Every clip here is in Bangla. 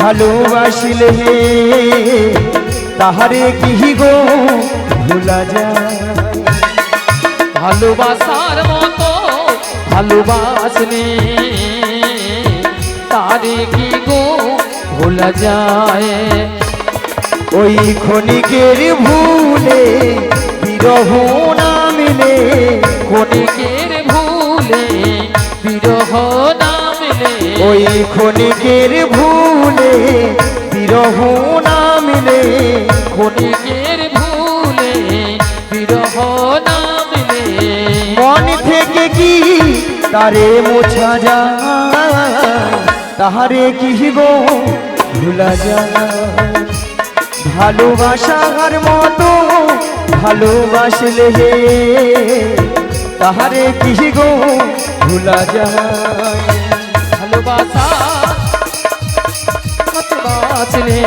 ভালোবাসলে তাহারে কি গো ভোলা যায়? ভালোবাসার মতো ভালোবাসলে তারে কি গো ভোলা যায়? ওই ক্ষণিকের ভুলে বিরহ না মিলে, ক্ষণিকের ভুলে বিরহ না ওই ক্ষণিকের ভুলে বিরহ না মিলে। ক্ষণিকের ভুলে বিরহ না মিলে। মন থেকে কি তারে মোছা যায়? তাহারে কি গো ভুলা যায়? ভালোবাসার মতো ভালোবাসলে হে তাহারে কি গো ভুলা যায়? ভালোবাসা বাঁচলে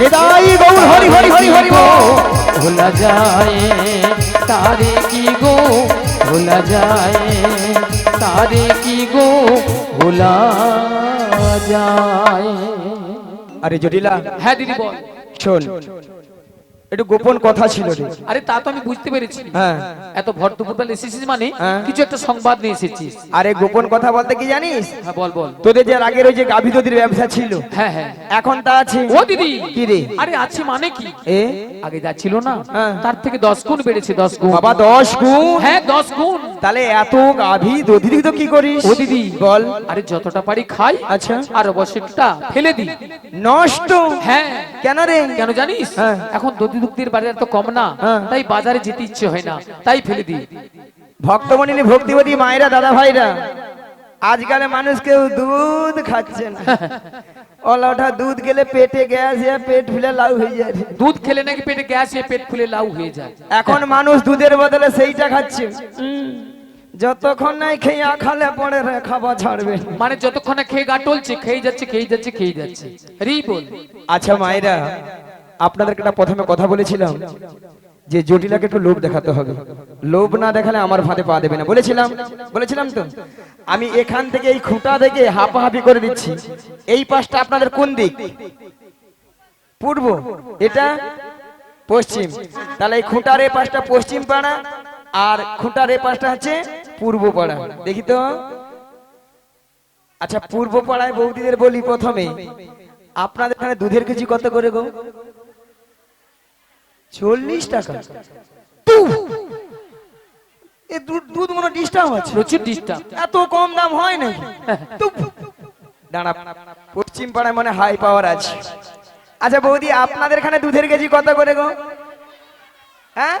হৃদয় গৌর হরি হরি হরি হরি। ভোলা যায় তারে কি গো ভোলা যায় তারে কি গো ভোলা যায়। আরে জটিলা। হ্যাঁ দিদি বল। শোন একটু গোপন কথা ছিল রে আরে তা তো আমি বুঝতে পেরেছি। হ্যাঁ। এত ভর দুপুরবেলা এসেছিস মানে হ্যাঁ। কিছু একটা সংবাদ নিয়ে এসেছিস। আরে গোপন কথা বলতে কি জানিস? হ্যাঁ বল বল। তোদের যে আগের ওই যে গাভী দধির ব্যবসা ছিল হ্যাঁ হ্যাঁ। এখন তা আছে। ও দিদি! কি রে? আরে আছে মানে কি? এ? আগে যা ছিল না হ্যাঁ। তার থেকে দশ গুণ বেড়েছে দশ গুণ। বাবা দশ গুণ? হ্যাঁ দশ গুণ। তাহলে এত গাভী দধি তো কি করিস? ও দিদি বল। আরে যতটা পারি খাই আচ্ছা। আর অবশ্যটা ফেলে দিই। নষ্ট? হ্যাঁ। কেন রে? কেন জানিস? হ্যাঁ। এখন দধি দুগ্ধের বাজার তো কম না হ্যাঁ। তাই বাজারে যেতে ইচ্ছে হয় না তাই ফেলে দিই। ভক্তমণিনী ভক্তিবতী মায়েরা দাদা ভাইরা আজকাল মানুষ কেউ দুধ খাচ্ছে না। ওলা ওঠা দুধ গেলে পেটে গ্যাস পেট ফুলে লাউ হয়ে যায়। দুধ খেলে নাকি পেটে গ্যাস হয়ে পেট ফুলে লাউ হয়ে যায়। এখন মানুষ দুধের বদলে সেইটা খাচ্ছে। যতক্ষণ নাই খেয়ে খালে পরে খাবার ছাড়বে। মানে যতক্ষণ না খেয়ে গা টলছে খেয়ে যাচ্ছে খেয়ে যাচ্ছে খেয়ে যাচ্ছে। রি বল আচ্ছা মায়েরা আপনাদেরকে একটা প্রথমে কথা বলেছিলাম যে জটিলাকে একটু লোভ দেখাতে হবে। লোভ না দেখালে আমার ভাতে পা দেবে না। বলেছিলাম? বলেছিলাম তো? আমি এখান থেকে এই খুঁটা থেকে হাঁপাহাপি করে দিচ্ছি। এই পাশটা আপনাদের কোন দিক? পূর্ব। এটা পশ্চিম। তাহলে এই খুঁটার এই পাশটা পশ্চিম পাড়া আর খুঁটার এই পাশটা হচ্ছে পূর্ব পাড়া। দেখি তো? আচ্ছা পূর্ব পাড়ায় বৌদিদের বলি প্রথমে। আপনাদের এখানে দুধের কেজি কত করে গো? চল্লিশ টাকা! এ দুধ দুধ মনে ডিস্টার্ব আছে। প্রচুর ডিস্টার্ব। এত কম দাম হয় না দাঁড়া পশ্চিম পাড়ায় মানে হাই পাওয়ার আছে। আচ্ছা বৌদি আপনাদের এখানে দুধের কেজি কত করে গো? হ্যাঁ?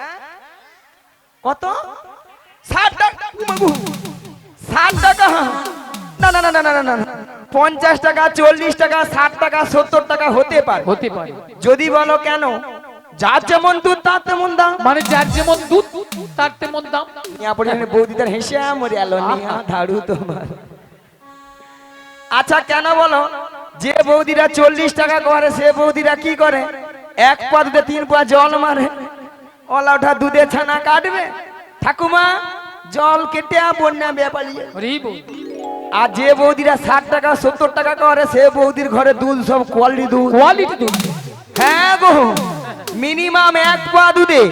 কত? ষাট টাকা। ষাট টাকা। না না না না না না না। পঞ্চাশ টাকা চল্লিশ টাকা ষাট টাকা সত্তর টাকা হতে পারে। হতে পারে। যদি বলো কেন? যার যেমন দুধ তার তেমন দাম। মানে যার যেমন দুধ তার তেমন দাম। ইয়া পর্যন্ত বৌদিদার হেসে মরে এলো নিয়া ধাড়ু তোমার। আচ্ছা কেন বলো? যে বৌদিরা চল্লিশ টাকা করে সে বৌদিরা কি করে? এক পা দুধে তিন পা জল মারে। ওলা ওঠা দুধে ছানা কাটবে। ঠাকুমা জল কেটে বন্যা বেপালিয়ে আর যে বৌদিরা ষাট টাকা সত্তর টাকা করে সে বৌদির ঘরে দুধ সব কোয়ালিটি দুধ। কোয়ালিটি দুধ। হ্যাঁ গো। মিনিমাম এক পা দুধে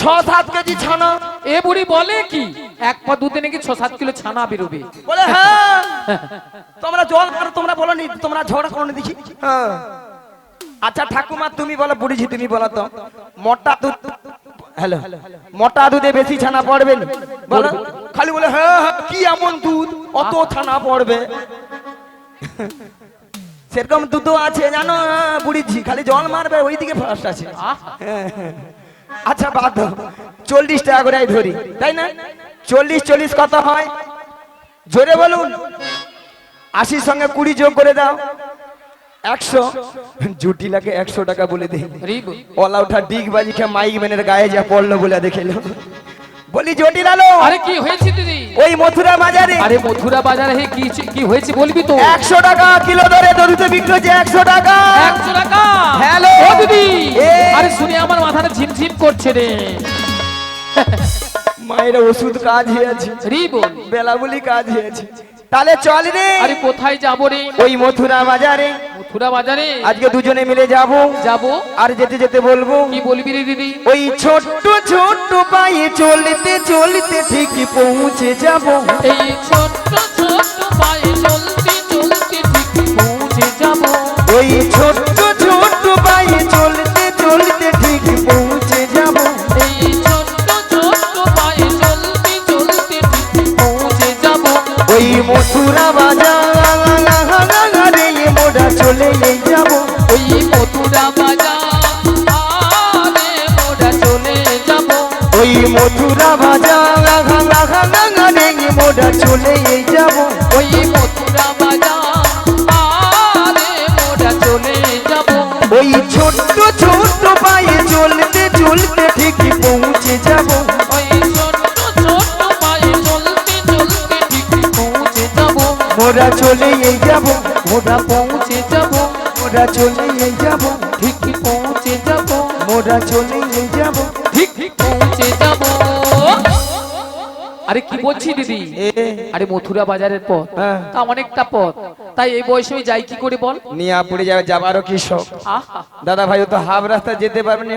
ছ সাত কেজি ছানা। এ বুড়ি বলে কি? এক পা দুধে নাকি ছ সাত কিলো ছানা বেরোবে? বলে হ্যাঁ তোমরা জল করো তোমরা বলো নি তোমরা ঝগড়া করো দেখি। হ্যাঁ। আচ্ছা ঠাকুমা তুমি বলো বুড়িছি তুমি বলো তো মোটা দুধ হ্যালো মোটা দুধে বেশি ছানা পড়বে নি? বলো। খালি বলে হ্যাঁ হ্যাঁ, কি এমন দুধ? অত ছানা পড়বে? সেরকম দুধও আছে জানো? বুড়িছি খালি জল মারবে ওইদিকে ফার্স্ট আছে। আচ্ছা বাদ চল্লিশ টাকা করে ধরি তাই না? চল্লিশ চল্লিশ কত হয়? জোরে বলুন। আশির সঙ্গে কুড়ি যোগ করে দাও। একশো। জুটিলাকে একশো টাকা বলে দিই ওলা উঠা ডিগ বাজি খেয়ে মাইক ম্যানের গায়ে যা পড়ল বলে দেখেলো বলি জটিল আলো। আরে কি হয়েছে? ওই মথুরা বাজারে। আরে মথুরা বাজারে হে কি কি হয়েছে বলবি তো? একশো টাকা কিলো দরে দরিতে বিক্রি হচ্ছে একশো টাকা। একশো টাকা? হ্যালো। ও দিদি আরে শুনে আমার মাথাটা ঝিমঝিম করছে রে। মায়ের ওষুধ কাজ হয়েছে রি বল। বেলা বলি কাজ হয়েছে তাহলে চল রে। আরে কোথায় যাব রে? ওই মথুরা বাজারে। মথুরা বাজারে আজকে দুজনে মিলে যাব। যাব? আর যেতে যেতে বলব কি বলবি রে দিদি? ওই ছোট্ট ছোট্ট পায়ে চলতে চলতে ঠিকই পৌঁছে যাব। এই ছোট্ট ছোট্ট পায়ে চলতে চলতে ঠিক পৌঁছে যাব। ওই ছোট্ট ছোট্ট পায়ে চলতে চলতে ঠিকই পৌঁছে যাব। এই ছোট্ট ছোট্ট পায়ে চলতে চলতে ঠিক পৌঁছে যাব। ওই মথুরা ওই মথুরা বাজার। মোরা চলে যাব চলে যাব ওই মথুরা বাজার। মোরা চলে যাব। ওই ছোট্ট ছোট্ট পায়ে চলতে চলতে ঠিকই পৌঁছে যাব। ওই ছোট্ট ছোট্ট পায়ে চলতে চলতে ঠিক পৌঁছে যাব। মোরা চলে যাব, মোরা মোরা চলে যাব ঠিক পৌঁছে যাব। মোরা চলে যাব ঠিক পৌঁছে যাব। আরে কি বলছি দিদি? আরে মথুরা বাজারের পথ। হ্যাঁ। তা অনেকটা পথ। তাই এই বয়সে আমি যাই কি করে বল? নিয়ে পড়ে যাবে যাবারও কি শখ। দাদা ভাই ও তো হাফ রাস্তা যেতে পারবে না।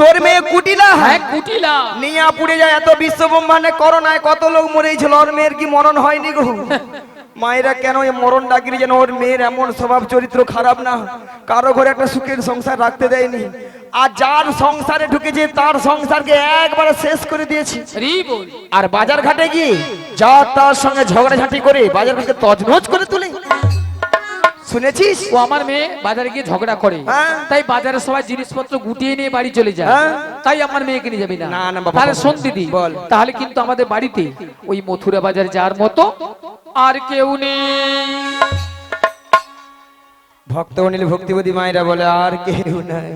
তোর মেয়ে কুটিলা? হ্যাঁ কুটিলা। নিয়া পুড়ে যায় এত বিশ্ব ব্রহ্মাণ্ডে করোনায় কত লোক মরেছিল ওর মেয়ের কি মরণ হয়নি গো? মায়েরা কেন এই মরণ ডাকিনি যেন ওর মেয়ের এমন স্বভাব চরিত্র খারাপ না? কারও ঘরে একটা সুখের সংসার রাখতে দেয়নি। আর যার সংসারে ঢুকেছে তার সংসারকে একবারে শেষ করে দিয়েছি। আর বাজার ঘাটে গিয়ে যা তার সঙ্গে ঝগড়াঝাটি করে বাজার ঘাটে তজনজ করে তুলে। শুনেছিস? ও আমার মেয়ে বাজারে গিয়ে ঝগড়া করে। হ্যাঁ। তাই বাজারে সবাই জিনিসপত্র গুটিয়ে নিয়ে বাড়ি চলে যায়। হ্যাঁ। তাই আমার মেয়েকে নিয়ে যাবি না। না, না, তাহলে। শোন দিদি বল। তাহলে কিন্তু আমাদের বাড়িতে ওই মথুরা বাজার যাওয়ার মতো আর কেউ নেই। ভক্ত অনিল ভক্তিপতি মায়েরা বলে আর কেউ নাই।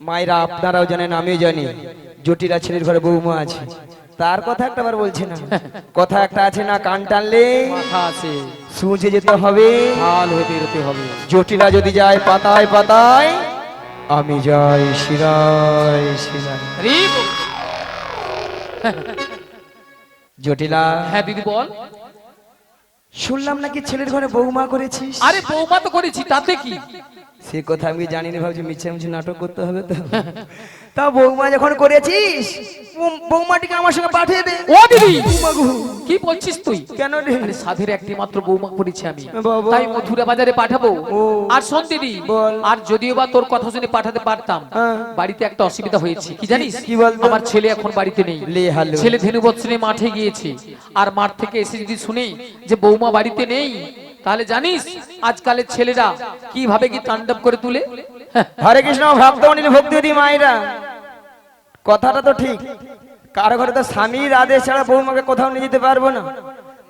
মায়েরা আপনারাও জানেন আমিও জানি। জটিলা ছেলের ঘরে বৌমা আছে। তার কথা একটা বার বলছে না। কথা একটা আছে না কান টানলে? মাথা আছে। সুঁচে যেতে হবে। ভালো হয়ে বেরোতে হবে। জটিলা যদি যায় পাতায় পাতায় আমি যাই শিরায় শিরায়। জটিলা হ্যাঁ দিদি বল। শুনলাম নাকি ছেলের ঘরে বৌমা করেছিস? আরে বৌমা তো করেছি তাতে কি? সে কথা আমি জানি না ভাবছি মিছে মিছে নাটক করতে হবে তো? তা বৌমা যখন করেছিস বৌমাটিকে আমার সঙ্গে পাঠিয়ে দে। ও দিদি কি বলছিস তুই? কেন রে? সাধের একটি মাত্র বৌমা করেছি আমি। তাই মথুরা বাজারে পাঠাবো। আর শোন দিদি বল। আর যদিও বা তোর কথা শুনে পাঠাতে পারতাম হ্যাঁ। বাড়িতে একটা অসুবিধা হয়েছে। কি জানিস? কি? আমার ছেলে এখন বাড়িতে নেই। লে হালো। ছেলে ধেনু বৎসনে মাঠে গিয়েছে। আর মাঠ থেকে এসে যদি শুনে যে বৌমা বাড়িতে নেই তাহলে জানিস আজকালের ছেলেরা কীভাবে কি তাণ্ডব করে তুলে? হ্যাঁ, হরে কৃষ্ণ ভক্ত অনিল ভক্তি মায়েরা। কথাটা তো ঠিক। কারও ঘরে তো স্বামীর আদেশ ছাড়া বৌমাকে কোথাও নিয়ে যেতে পারব না।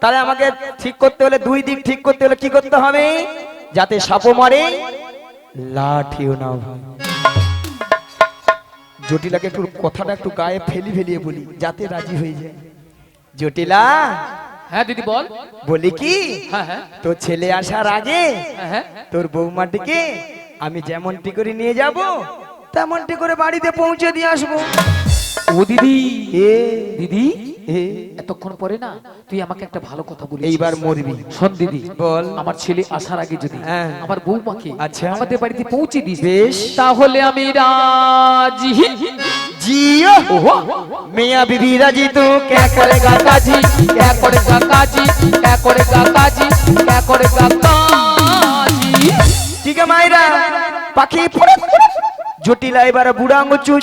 তাহলে আমাকে ঠিক করতে হলে দুই দিক ঠিক করতে হলে কি করতে হবে? যাতে সাপও মারে লাঠিও না জটিলাকে একটু কথাটা একটু গায়ে ফেলি ফেলিয়ে বলি যাতে রাজি হয়ে যায়। জটিলা হ্যাঁ দিদি বল। বলি কি? হ্যাঁ হ্যাঁ। তোর ছেলে আসার আগে হ্যাঁ। তোর বৌমাটিকে আমি যেমনটি করে নিয়ে যাব তেমনটি করে বাড়িতে পৌঁছে দিয়ে আসব। ও দিদি। এ। দিদি? এতক্ষণ পরে না তুই আমাকে একটা ভালো কথা বলি এইবার মরবি। শোন দিদি বল। আমার ছেলে আসার আগে যদি হ্যাঁ। আমার বৌমাকে আচ্ছা। আমাদের বাড়িতে পৌঁছে দিস বেশ। তাহলে আমি রাজি। জিও। মিয়া বিবি রাজি তো। কে করেগা কাজী কে করেগা কাজী কে করেগা কাজী কে করেগা কাজী ঠিক আছে। মাইরা। পাখি পড়ে জটিলা এবার বুড়া আঙ্গুর চুল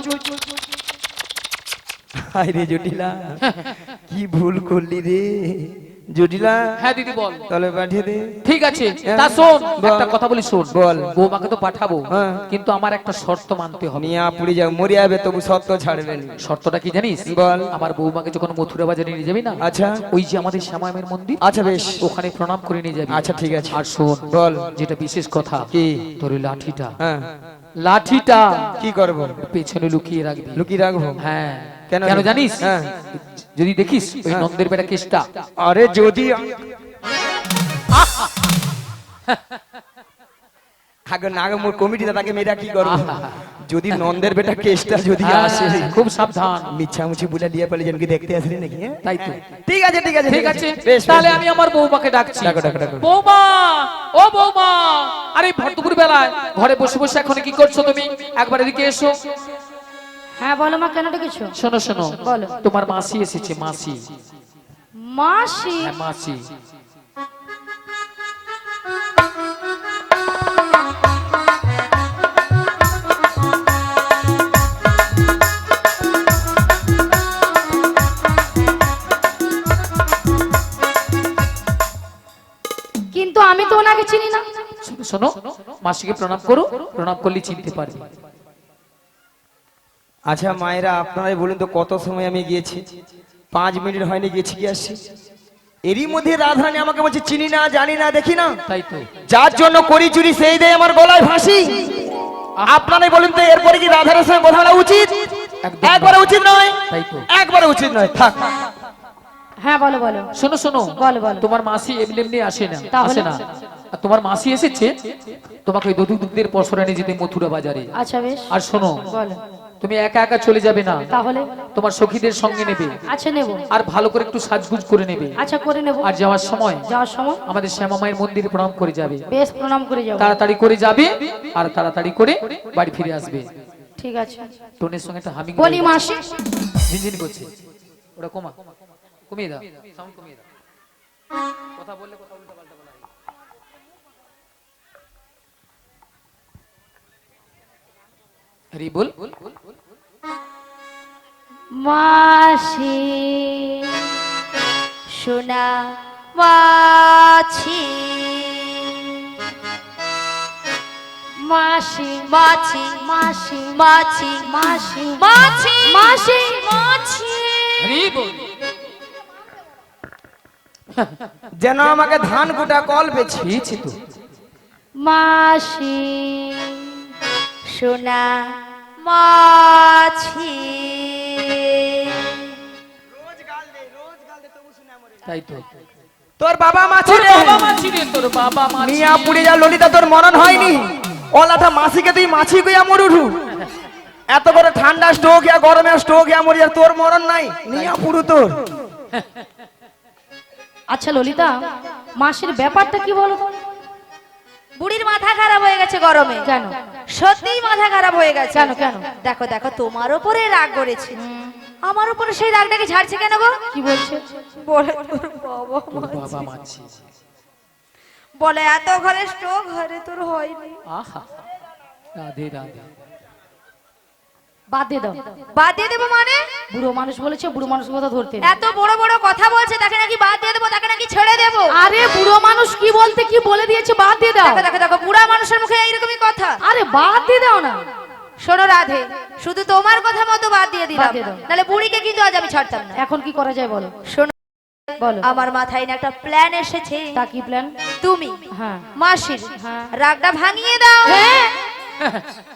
হায় রে জটিলা কি ভুল করলি রে। জটিলা হ্যাঁ দিদি বল। তলে পাঠিয়ে দে। ঠিক আছে। তা শোন একটা কথা বলি শোন। বল। বৌমাকে তো পাঠাবো হ্যাঁ। কিন্তু আমার একটা শর্ত মানতে হবে। নিয়া পুড়ে যাও মরে যাবে তবু সত্য ছাড়বেন শর্তটা কি জানিস? বল। আমার বৌমাকে যখন মথুরা বাজারে নিয়ে যাবি না আচ্ছা। ওই যে আমাদের শ্যামামের মন্দির আচ্ছা বেশ। ওখানে প্রণাম করে নিয়ে যাবি। আচ্ছা, ঠিক আছে। আর শোন বল। যেটা বিশেষ কথা কি? তোর লাঠিটা। হ্যাঁ। লাঠিটা কি করব? পেছনে লুকিয়ে রাখবি লুকিয়ে রাখব? হ্যাঁ। কেন কেন জানিস? হ্যাঁ। যদি দেখিস ওই হ্যাঁ। নন্দের বেটা কেসটা। আরে যদি আগে না আগে মোর কমিটিটা তাকে মেয়েরা কি করব? যদি নন্দের বেটা কেসটা যদি হ্যাঁ, আসে। খুব সাবধান। মিছামুছি বুলা লিয়া পালে জনকে দেখতে আসলি নাকি হ্যাঁ? তাই তো। ঠিক আছে ঠিক আছে ঠিক আছে। বেশ তাহলে আমি আমার বৌমাকে ডাকছি। ডাকো, ডাকো, ডাকো। বৌমা ও বৌমা আরে ভরদুপুর বেলায় ঘরে বসে বসে এখন কি করছ তুমি? একবার এদিকে এসো। হ্যাঁ বলো মা কেন ডেকেছো? শোনো শোনো। বলো। তোমার মাসি এসেছে মাসি। মাসি? হ্যাঁ মাসি। আমি চিনি না। শোনো শোনো মাসিকে প্রণাম করো প্রণাম করলে চিনতে পারবে। আচ্ছা মায়েরা আপনারাই বলুন তো কত সময় আমি গিয়েছি? পাঁচ মিনিট হয়নি গেছি কি আসছি এরই মধ্যে রাধারানী আমাকে বলছে চিনি না জানি না দেখি না। তাই তো। যার জন্য করি চুরি সেই দেয় আমার গলায় ফাঁসি। আপনারাই বলুন তো এরপরে কি রাধারের সঙ্গে কথা বলা উচিত? একবারে উচিত নয়। তাই তো। একবারে উচিত নয় থাক। হ্যাঁ বলো বলো। শোনো শোনো বলো, বলো। তোমার মাসি এমনি এমনি আসে না আসে না। আর তোমার মাসি এসেছে? তোমাকে ওই দধু দুধের পসরা নিয়ে যেতে মথুরা বাজারে। আচ্ছা বেশ। আর শোনো বলো। তুমি একা একা চলে যাবে না। তাহলে? তোমার সখীদের সঙ্গে নেবে। আচ্ছা নেব। আর ভালো করে একটু সাজগুজ করে নেবে। আচ্ছা করে নেব। আর যাওয়ার সময় যাওয়ার সময়? আমাদের শ্যামা মায়ের মন্দিরে প্রণাম করে যাবে। বেশ প্রণাম করে যাব। তাড়াতাড়ি করে যাবে আর তাড়াতাড়ি করে বাড়ি ফিরে আসবে। ঠিক আছে। টোনের সঙ্গে একটা হামিং বলি মাসি। ঝিনঝিন করছে। ওটা কমা। কমিয়ে দাও। সাউন্ড কমিয়ে দাও। কথা বললে কথা উল্টো পাল্টা বলা হয়। হরি বল। মাসি সোনা মাছি মাসি মাছি মাসি মাছি মাসি মাছি মাসি মাছি। হরি বল। যেন আমাকে ধান কুটা কল বেছি মাসি সোনা মাছি। তাই তো। তোর বাবা মাছি রে। বাবা মাছি রে তোর বাবা মাছি। মিয়া পুড়ে যা ললিতা তোর মরণ হয়নি। ওলাটা মাসিকে তুই মাছি গিয়া মরুঠু এত বড় ঠান্ডা স্ট্রোক ইয়া গরমে স্ট্রোক ইয়া মরি তোর মরণ নাই। নিয়া পুরু তোর। আচ্ছা ললিতা মাসির ব্যাপারটা কি বলো? তো? বুড়ির মাথা খারাপ হয়ে গেছে গরমে। কেন সত্যিই মাথা খারাপ হয়ে গেছে। কেন কেন দেখো দেখো তোমার উপরে রাগ করেছে। আমার উপরে সেই রাগটাকে ঝাড়ছে কেন গো? কি বলছে? বলে তোর বাবা তোর বাবা মাছি বলে এত ঘরে স্ট্রোক ঘরে তোর হয়নি। আহা। রাধে রাধে। বাদ দিয়ে দাও। বাদ দিয়ে দেবো মানে? বুড়ো মানুষ বলেছে বুড়ো মানুষ কথা ধরতে এত বড় বড় কথা বলছে তাকে নাকি বাদ দিয়ে দেবো তাকে নাকি ছেড়ে দেবো? আরে বুড়ো মানুষ কি বলতে কি বলে দিয়েছে বাদ দিয়ে দাও। দেখো দেখো দেখো বুড়া মানুষের মুখে এইরকমই কথা। আরে বাদ দিয়ে দাও না। শোনো রাধে শুধু তোমার কথা মতো বাদ দিয়ে দিলাম। নাহলে বুড়িকে কিন্তু আজ আমি ছাড়তাম না। এখন কি করা যায় বলো? শোনো বলো। আমার মাথায় না একটা প্ল্যান এসেছে। তা কি প্ল্যান তুমি হ্যাঁ। মাসির হ্যাঁ। রাগটা ভাঙিয়ে দাও। হ্যাঁ।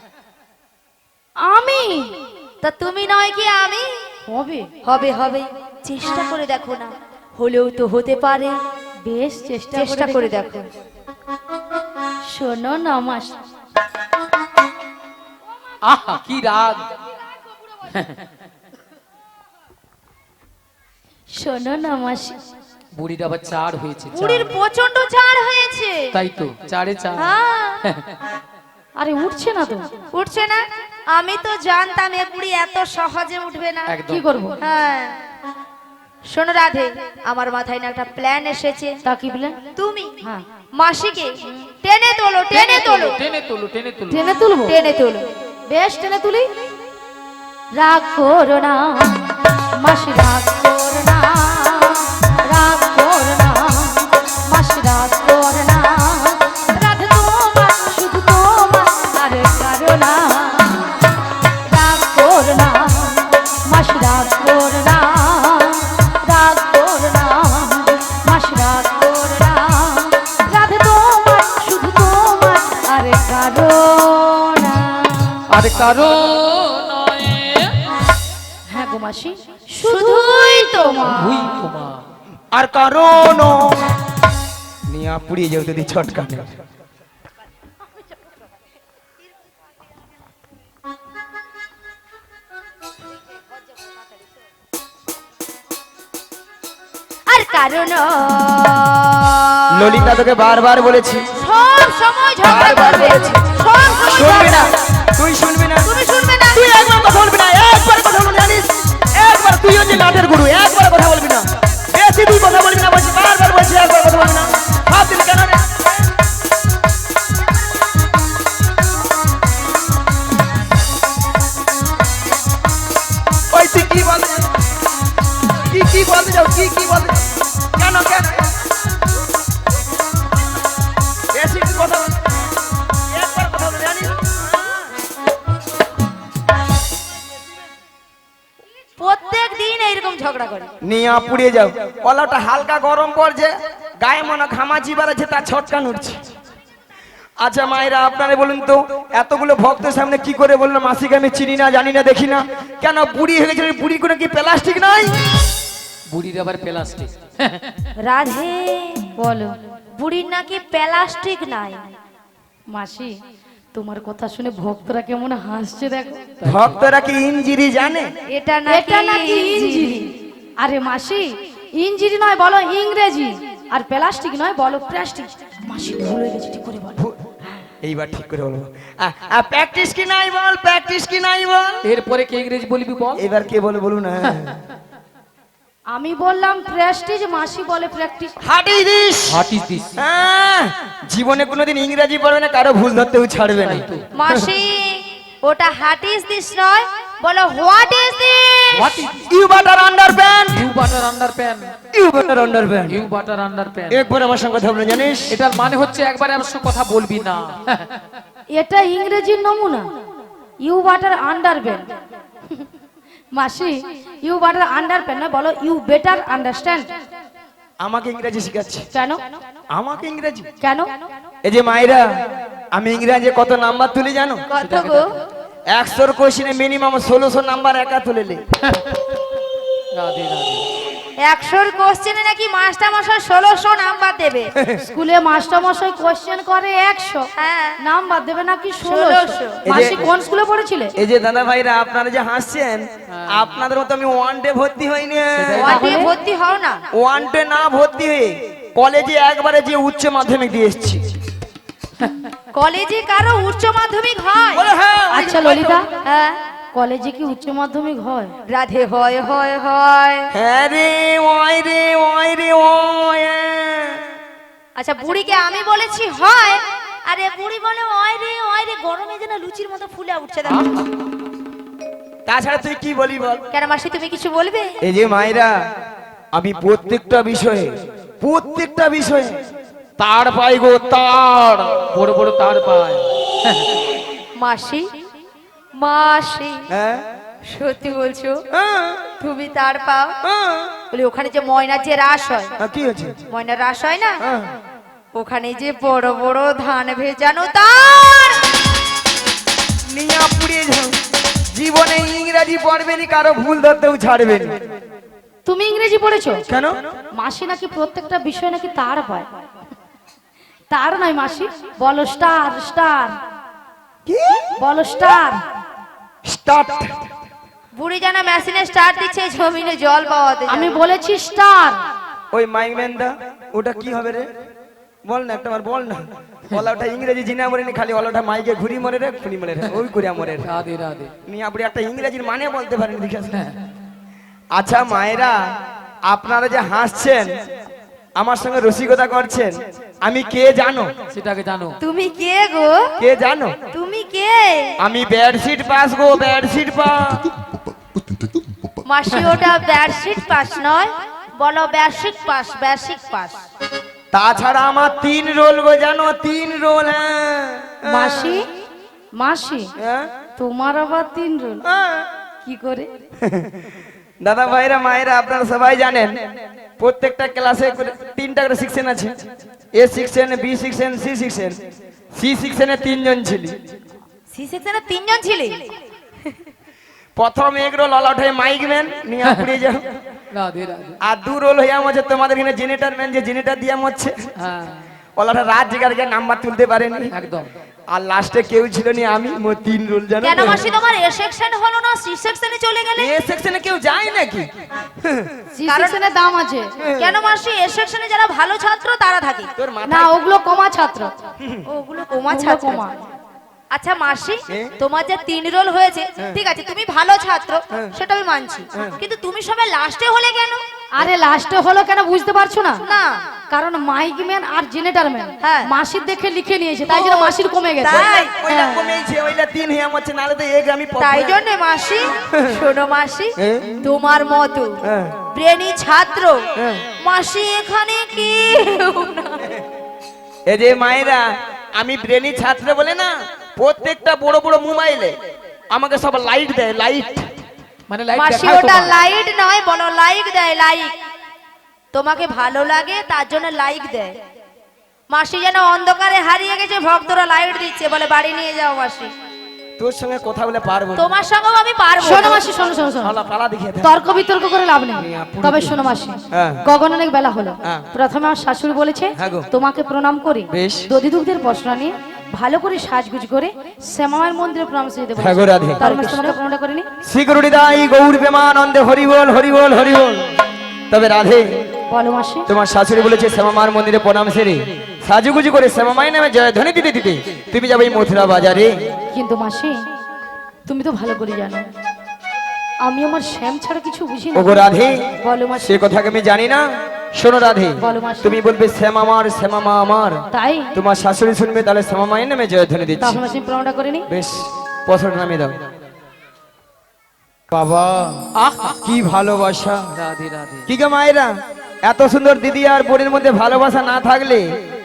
আমি? তা তুমি নয় কি আমি? হবে। হবে হবে। চেষ্টা করে দেখো না। হলেও তো হতে পারে। বেশ চেষ্টা চেষ্টা করে দেখো। শোনো না মাস। আহা কি রাগ। শোনো না মাসি। বুড়ির আবার চার হয়েছে চার। বুড়ির প্রচণ্ড ছাড় হয়েছে। তাই তো চারে চার। হ্যাঁ। আরে উঠছে না তো। উঠছে না? আমি তো জানতাম এ বুড়ি এত সহজে উঠবে না। কি করব? হ্যাঁ। শোনো রাধে আমার মাথায় না একটা প্ল্যান এসেছে। তা কি প্ল্যান তুমি হ্যাঁ। মাসিকে টেনে তোলো টেনে তোলো। টেনে তোলো টেনে তোলো। টেনে তুলবো? টেনে তোলো। বেশ টেনে তুলি। রাগ করো না। মাসি রাগ করো রাগ আর কারও হ্যাঁ গো মাসি শুধুই তোমার। আর কারণ নিয়া। পুড়িয়ে যাও যদি ছটকানে। আর কারণ ললিতা তোকে বারবার বলেছি। সব সময় ঝগড়া করবে। সব সময় না। তুই শুনবি না। তুমি শুনবে না। তুই একবার কথা বলবি না একবার কথা বলবি জানিস? একবার তুইও যে নাটের গুরু একবার কথা বলবি না। নিয়া পুড়িয়ে যাও। কলাটা হালকা গরম পড়ছে গায়ে মনে ঘামাচি বাড়াচ্ছে তার ছটকান উঠছে। আচ্ছা মায়েরা আপনারা বলুন তো এতগুলো ভক্তের সামনে কি করে বলল? মাসিকে আমি চিনি না জানি না দেখি না। কেন বুড়ি হয়ে গেছে? বুড়ি করে কি প্লাস্টিক নাই? বুড়ির আবার প্লাস্টিক। রাধে বলো বুড়ির নাকি প্লাস্টিক নাই? মাসি তোমার কথা শুনে ভক্তরা কেমন হাসছে দেখো। ভক্তরা কি ইঞ্জিরি জানে? এটা নাকি এটা নাকি ইঞ্জিরি? আরে মাসি ইঞ্জিরি নয় বলো ইংরেজি। আর প্লাস্টিক নয় বলো প্লাস্টিক। মাসি ভুল হয়ে গেছে ঠিক করে বলো। এইবার ঠিক করে বলব প্র্যাকটিস কি নাই বল? প্র্যাকটিস কি নাই বল? এরপরে কে ইংরেজি বলবি বল? এবার কে বলে বলুন না? আমি বললাম প্রেস্টিজ মাসি বলে প্র্যাকটিস। হাটি দিস হোয়াট ইজ দিস হ্যাঁ, জীবনে কোনোদিন ইংরেজি পড়বে না কারও ভুল ধরতেও ছাড়বে না। মাসি ওটা হাট ইজ দিস নয় বলো what is this what is you butter under under pan you butter under pant you butter under pan একবার আমার সঙ্গে কথা বলে জানিস? এটার মানে হচ্ছে একবারে আমার সঙ্গে কথা বলবি না। এটা ইংরেজির নমুনা। ইউ বাটার আন্ডার মাসি ইউ বাটার আন্ডার নয় বলো ইউ বেটার আন্ডারস্ট্যান্ড আমাকে ইংরেজি শেখাচ্ছে। কেন? আমাকে ইংরেজি। কেন? এই যে মায়েরা আমি ইংরেজি কত নাম্বার তুলি জানো? কত গো? একশোর কোশ্চিনে মিনিমাম ষোলোশো নাম্বার একা রাধে রাধে একশোর কোশ্চেনে নাকি মাস্টার মশাই ষোলোশো নাম্বার দেবে। স্কুলে মাস্টার মশাই কোশ্চেন করে একশো। হ্যাঁ। নাম্বার দেবে নাকি ষোলোশো। মাসি কোন স্কুলে পড়েছিলে? এই যে দাদা ভাইরা আপনারা যে হাসছেন আপনাদের মতো আমি ওয়ান ডে ভর্তি হইনি। ওয়ান ডে ভর্তি হও না। ওয়ান ডে না ভর্তি হয়ে কলেজে একবারে যে উচ্চ মাধ্যমিক দিয়ে এসেছি। কলেজে কারও উচ্চ মাধ্যমিক হয়? হ্যাঁ আচ্ছা ললিতা। হ্যাঁ। কলেজে কি উচ্চ মাধ্যমিক হয়? রাধে হয় হয় হয়। হ্যাঁ রে ওই রে ওই রে ওই আচ্ছা বুড়িকে আমি বলেছি হয় আরে বুড়ি বলে ওই রে ওই রে গরমে যেন লুচির মতো ফুলে উঠছে দেখো। তাছাড়া তুই কি বলি বল? কেন মাসি তুমি কিছু বলবে? এই যে মায়েরা আমি প্রত্যেকটা বিষয়ে প্রত্যেকটা বিষয়ে তার পাই গো তার। বড় বড় তার পায়। মাসি মাসি। হ্যাঁ? সত্যি বলছো? হ্যাঁ, তুমি তার পাও? হ্যাঁ। বলি ওখানে যে ময়নার যে রাস হয়। হ্যাঁ, কি হয়েছে? ময়নার রাস হয় না? হ্যাঁ। ওখানে যে বড় বড় ধান ভেজানো তার। নিয়া পুড়িয়ে যাও। জীবনে ইংরাজি পড়বেনি কারও ভুল ধরতেও ছাড়বেনি। তুমি ইংরেজি পড়েছো? কেন? মাসি নাকি প্রত্যেকটা বিষয় নাকি তার পায় তার নয় মাসি। বলো স্টার স্টার। কি? বলো স্টার। স্টার্ট বুড়ি জানা মেশিনে স্টার্ট দিচ্ছে জমিনে জল পাওয়াতে আমি বলেছি স্টার ওই মাইক ম্যানদা ওটা কি হবে রে? বল না একটা বল না। বলা ওটা ইংরেজি জিনা মরে খালি ওটা মাইকে ঘুরি মরে রে খুনি মরে রে ওই করিয়া মরে রে। রাধে রাধে। নি আপনি একটা ইংরেজির মানে বলতে পারেন দেখে আচ্ছা মায়েরা আপনারা যে হাসছেন আমার সঙ্গে রসিকতা করছেন আমি কে জানো? সেটাকে জানো। তুমি কে গো? কে জানো? কে? আমি bedsheet pass go bedsheet pass মাসি ওটা বেডশিট পাস নয় বলো বেসিক পাস বেসিক পাস তাছাড়া আমার তিন রোল গো জানো তিন রোল হ্যাঁ। মাসি মাসি হ্যাঁ? তোমার আবার তিন রোল। হ্যাঁ। কি করে? দাদা ভাইরা মায়েরা আপনারা সবাই জানেন প্রত্যেকটা ক্লাসে তিনটা করে সেকশন আছে। A section B section C section C সেকশনে তিনজন ছিলি। সি সেকশনে তিনজন ছিলি? প্রথম এক রোল অলআউট হয়ে মাইক ম্যান নিয়ে পুড়িয়ে যাও। আর দু রোল মচ্ছে তোমাদের এখানে জেনেটার ম্যান যে জেনেটার দিয়া মচ্ছে হ্যাঁ। ওলাটা রাত জেগার গিয়ে নাম্বার তুলতে পারেনি। একদম। আর লাস্টে কেউ ছিল নি আমি মোর তিন রোল জানো কেন মাসি তোমার এ সেকশন হলো না সি সেকশনে চলে গেলে? এ সেকশনে কেউ যায় নাকি? সি সেকশনের দাম আছে। কেন মাসি এ সেকশনে যারা ভালো ছাত্র তারা থাকে। তোর না মাথা ওগুলো কমা ছাত্র। ওগুলো কমা ছাত্র। আচ্ছা মাসি তোমার যে তিন রোল হয়েছে ঠিক আছে তুমি ভালো ছাত্র সেটা আমি মানছি। কিন্তু তুমি সবাই লাস্টে হলে কেন? আরে লাস্টে হলো কেন বুঝতে পারছ না? না। কারণ মাইক ম্যান আর জেনেটার ম্যান হ্যাঁ। মাসির দেখে লিখে নিয়েছে তাই জন্য মাসির কমে গেছে। তাই? ওইটা কমেছে ওইটা তিন হইয়া মচ্ছে নালে তো এক আমি তাই জন্য মাসি শোনো মাসি তোমার মতো হ্যাঁ। ব্রেনি ছাত্র হ্যাঁ। মাসি এখানে কি এ যে মায়েরা আমি ব্রেনি ছাত্র বলে না প্রত্যেকটা বড় বড় মোবাইলে আমাকে সব লাইট দেয় লাইট মানে লাইট মাসি ওটা লাইট নয় বলো লাইক দেয় লাইক তোমাকে ভালো লাগে তার জন্য লাইক দেয়। মাসি যেন অন্ধকারে হারিয়ে গেছে ভক্তরা লাইট দিচ্ছে বলে বাড়ি নিয়ে যাও মাসি। তোর সঙ্গে কথা বলে পারব তোমার সঙ্গেও আমি পারব শোনো মাসি শোনো শোনো শোনো। পালা দেখিয়ে দে। তর্ক বিতর্ক করে লাভ নেই। তবে শোনো মাসি হ্যাঁ। গগন অনেক বেলা হলো। হ্যাঁ। প্রথমে আমার শাশুড়ি বলেছে হ্যাঁ তোমাকে প্রণাম করি। বেশ। দধি দুগ্ধের বসনা নিয়ে ভালো করে সাজগুজ করে শ্যামায়ের মন্দিরে প্রণাম সেজে দেবো হ্যাঁ মাসে তোমাকে প্রণাম করিনি সিকিউরিটি দাই গৌর প্রেমানন্দে হরি বল হরি বল হরি বল তবে রাধে বলো মাসি। তোমার শাশুড়ি বলেছে শ্যামামার মন্দিরে প্রণাম সেরে সাজুগুজু করে শ্যামামাই নামে জয় ধ্বনি দিতে দিতে তুমি যাবে এই মথুরা বাজারে। কিন্তু মাসি তুমি তো ভালো করে জানো আমি আমার শ্যাম ছাড়া কিছু বুঝি না। ওগো রাধে বলো মাসি। সে কথা আমি জানি না। শোনো রাধে তুমি বলবে শ্যামা আমার শ্যামামা আমার। তাই? তোমার শাশুড়ি শুনবে তাহলে শ্যামামাই নামে জয় ধ্বনি দিচ্ছি। তাহলে প্রণামটা করিনি বেশ পছন্দ নামে দাও। বাবা আহা! কি ভালোবাসা। রাধে রাধে। কি গো মায়েরা এত সুন্দর দিদি আর বোনের মধ্যে ভালোবাসা না থাকলে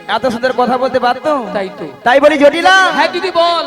এত সুন্দর কথা বলতে পারতো? তাই তো। তাই বলি জটিলা? হ্যাঁ দিদি বল।